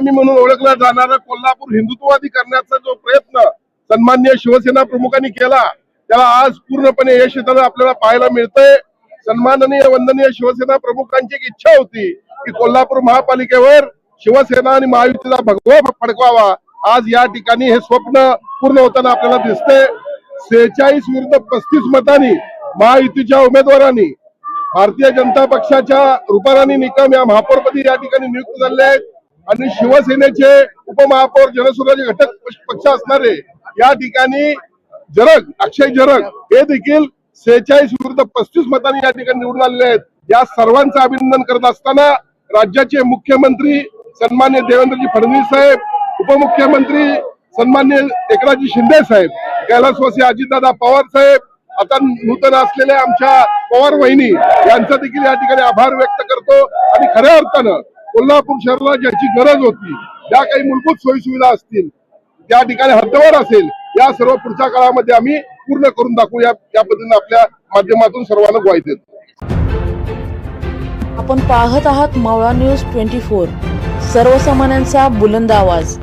आम्ही म्हणून ओळखला जाणारा कोल्हापूर हिंदुत्ववादी करण्याचा जो प्रयत्न सन्मान्य शिवसेना प्रमुखांनी केला त्याला आज पूर्णपणे यश येताना आपल्याला पाहायला मिळतंय. सन्माननीय वंदनीय शिवसेना प्रमुखांची एक इच्छा होती की कोल्हापूर महापालिकेवर शिवसेना आणि महायुतीचा भगवा फडकवावा. आज या ठिकाणी हे स्वप्न पूर्ण होताना आपल्याला दिसतंय. सेहेचाळीस विरुद्ध पस्तीस मतांनी महायुतीच्या उमेदवारांनी भारतीय जनता पक्षाच्या रुपाराणी निकम या महापौरपदी या ठिकाणी नियुक्त झाले आहेत. आणि शिवसेनेचे उपमहापौर जनसुराज्य घटक पक्ष- असणारे या ठिकाणी जरग अक्षय जरग हे देखील सेहेचाळीस विरुद्ध पस्तीस मतांनी या ठिकाणी निवडून आलेले आहेत. या सर्वांचं अभिनंदन करत असताना राज्याचे मुख्यमंत्री सन्मान्य देवेंद्रजी फडणवीस साहेब उपमुख्यमंत्री सन्मान्य एकनाथजी शिंदे साहेब कैलासवासी अजितदादा पवार साहेब आता नूतन असलेल्या आमच्या पवार वहिनी यांचा देखील या ठिकाणी आभार व्यक्त करतो. आणि खऱ्या अर्थानं कोल्हापूर शहराला ज्याची गरज होती ज्या काही मूलभूत सोयीसुविधा असतील त्या ठिकाणी हद्दवर असेल या सर्व पुढच्या काळामध्ये आम्ही पूर्ण करून दाखवू. या या पद्धतीने आपल्या माध्यमातून सर्वांना ग्वाही देतो. आपण पाहत आहात मावळा न्यूज ट्वेंटी फोर. सर्वसामान्यांचा बुलंद आवाज.